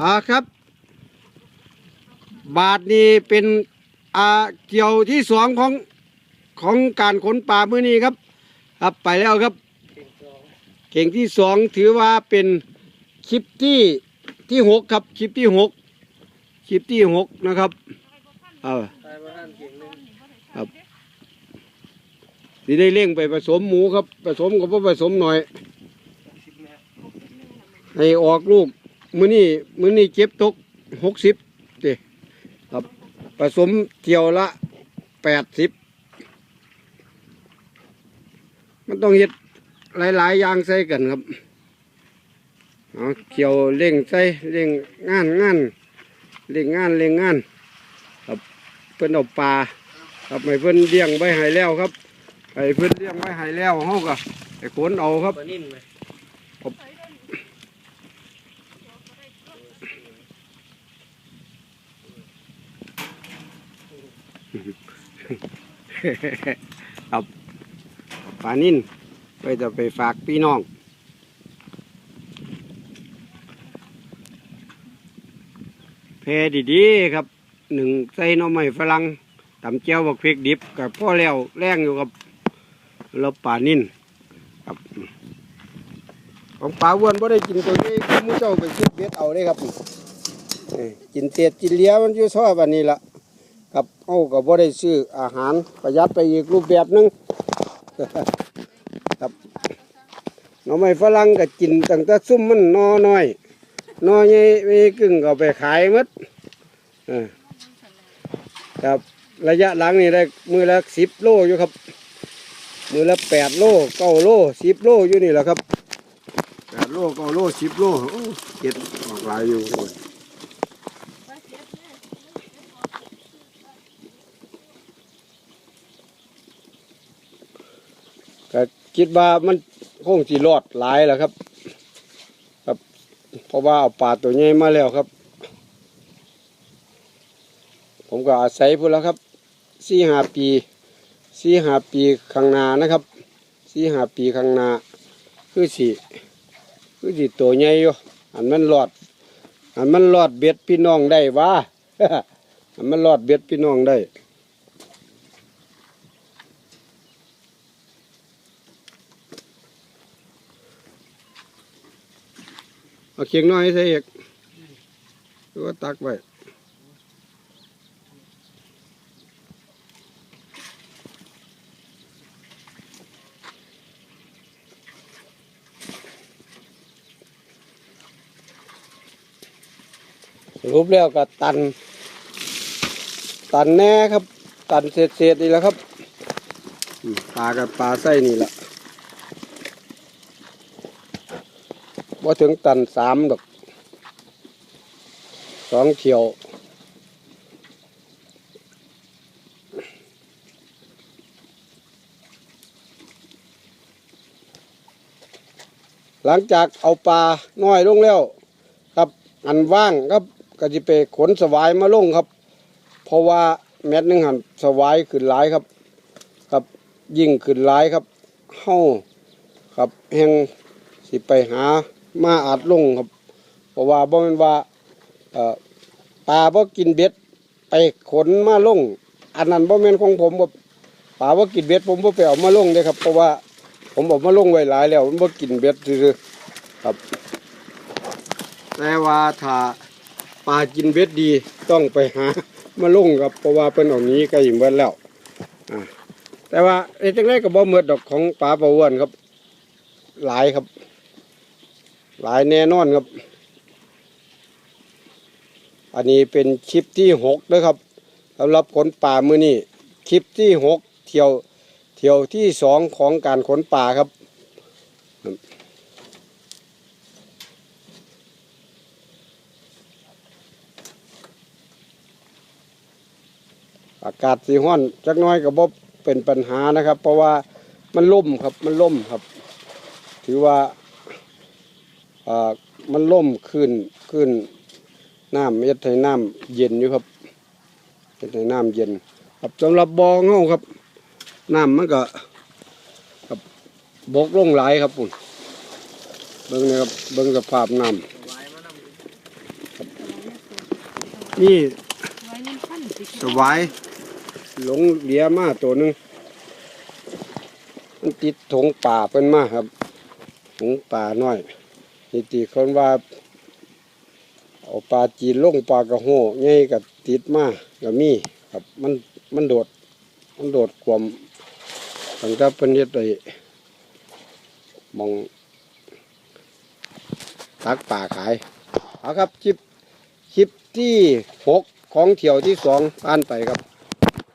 อ่าครับ บาทนี้เป็นอ่าเกี่ยวที่สองของของการขนป่ามื้อนี้ครับ ครับไปแล้วครับเก่งที่สองถือว่าเป็นคลิปที่ที่หกครับคลิปที่หกคลิปที่หกนะครับเอาตายบ้านเก่งหนึงสิได้เร่งไปผสมหมูครับ ผสมกับผสมหน่อย ให้ออกลูก มื้อนี้มื้อนี้เก็บตกหกสิบเดครับผสมเที่ยวละแปดสิบมันต้องเฮ็ดหลายๆอย่างใส่กันครับเอาเกี่ยวเร่งใส่เร่งงานงานเร่งงานเร่งงานครับเพิ่นเอาปลาครับให้เพิ่นเลี้ยงไว้ให้แล้วครับให้เพิ่นเลี้ยงไว้ให้แล้วเฮาก็ไปขนเอาครับ ปลานิ่นไหมครับปลานิ่นไปจะไปฝากพี่น้องแพดีๆครับหนึ่งใส่น่อไม้ฝรั่งตำเจียวบักพริกดิบกับพ่อแล้วแรงอยู่กับแล้วปลานิ่นครับของปลาวนไ่ได้กินตัวนี้คือหมูเจ้าไปคิดเบ็ดเอาได้ครับกินเตียดกินเลี้ยมันอยู่ชอบอันนี้ละ ครับเอาก็บ่ได้ซื้ออาหารประหยัดไปอีกรูปแบบหนึงครับหน่อไม้ฝรั่งก็กินตั้งแต่ซุ่มมันนอน้อยนอใหญ่ไม่กึ่งก็ไปขายหมดออครับระยะหลังนี่ได้มือละสิบโลอยู่ครับ มือละแปดโลเก้าโลสิบโลอยู่นี่แหละครับแปดโลเก้าโลสิบโลเก็ดออกหลายอยู่โอ้ย ก็ คิดว่ามันคงสิรอดหลายแล้วครับ ครับ เพราะว่าเอาปลาตัวใหญ่มาแล้วครับ ผมก็อาศัยพูดแล้วครับสี่ห้าปีสี่ห้าปีข้างหน้านะครับสี่ห้าปีข้างหน้าคือสิคือสิตัวใหญ่อยู่อันมันรอด อันมันรอดเบ็ดพี่น้องได้วะอันมันรอดเบ็ดพี่น้องได้ เคียงน้อยใส่อีกหรือว่าตักไว้รุปแล้วก็ตัน ตันแน่ครับ ตันเศษๆนี่แหละครับปลากับปลาไส้นี่แหละ ว่าถึงตันสามดอกสองเขียว หลังจากเอาปลาน้อยลงแล้ว ครับอันว่างครับก็จะไปขนสวายมาลงครับ เพราะว่าแมตรหนึ่งหันสวายขึ้นหลายครับ ครับยิ่งขึ้นหลายครับเฮาครับแห่งสิไปหา มาอาจลงครับเพราะว่าบ่แม่นว่าเอ่อปลาบ่กินเบ็ดไปขนมาลง อันนั้นบ่แม่นของผมบ่ปลาบ่กินเบ็ดผมบ่ไปเอามาลงเด้ครับ เพราะว่าผมเอามาลงไว้หลายแล้วมันบ่กินเบ็ดซื่อครับ แต่ว่าถ้าปลากินเบ็ดดีต้องไปหามาลงครับ เพราะว่าเพิ่นเอาหนี้ก็ยิ่งเบิดแล้วแต่ว่าเอ้จังไดก็บ่หมดดอกของปลาปลาอ้วนครับ หลายครับ หลายแน่นอนครับ อันนี้เป็นคลิปที่หกนะครับสำหรับขนป่ามือนี้คลิปที่หกเที่ยวเที่ยวที่สองของการขนป่าครับ อากาศสีห้อนจักน้อยกับบเป็นปัญหานะครับ เพราะว่ามันล่มครับมันล่มครับ ถือว่า มันล่มขึ้นขึ้นน้ำเย็ดให้น้ำเย็นอยู่ครับเย็ดให้น้ำเย็น ครับสำหรับบองเฮาครับน้ำมันก็ครับบกลงไหลครับปุ่นเบิ่งนะครับเบิ่งสภาพน้ำนี่สวายหลงเหลียมาตัวหนึงมันติดถงป่าเป็นมากครับถงป่าน้อย นี่ตีคนว่าเอาปลาจีนลงปลากระโหใหญ่กับติดมาก็มีครับมันมันโดดมันโดดกลมตั้งแต่เป็นเฮ็ดไอมองตักป่าขายเอาครับคลิปคลิปที่หกของเที่ยวที่สองผ่านไปครับ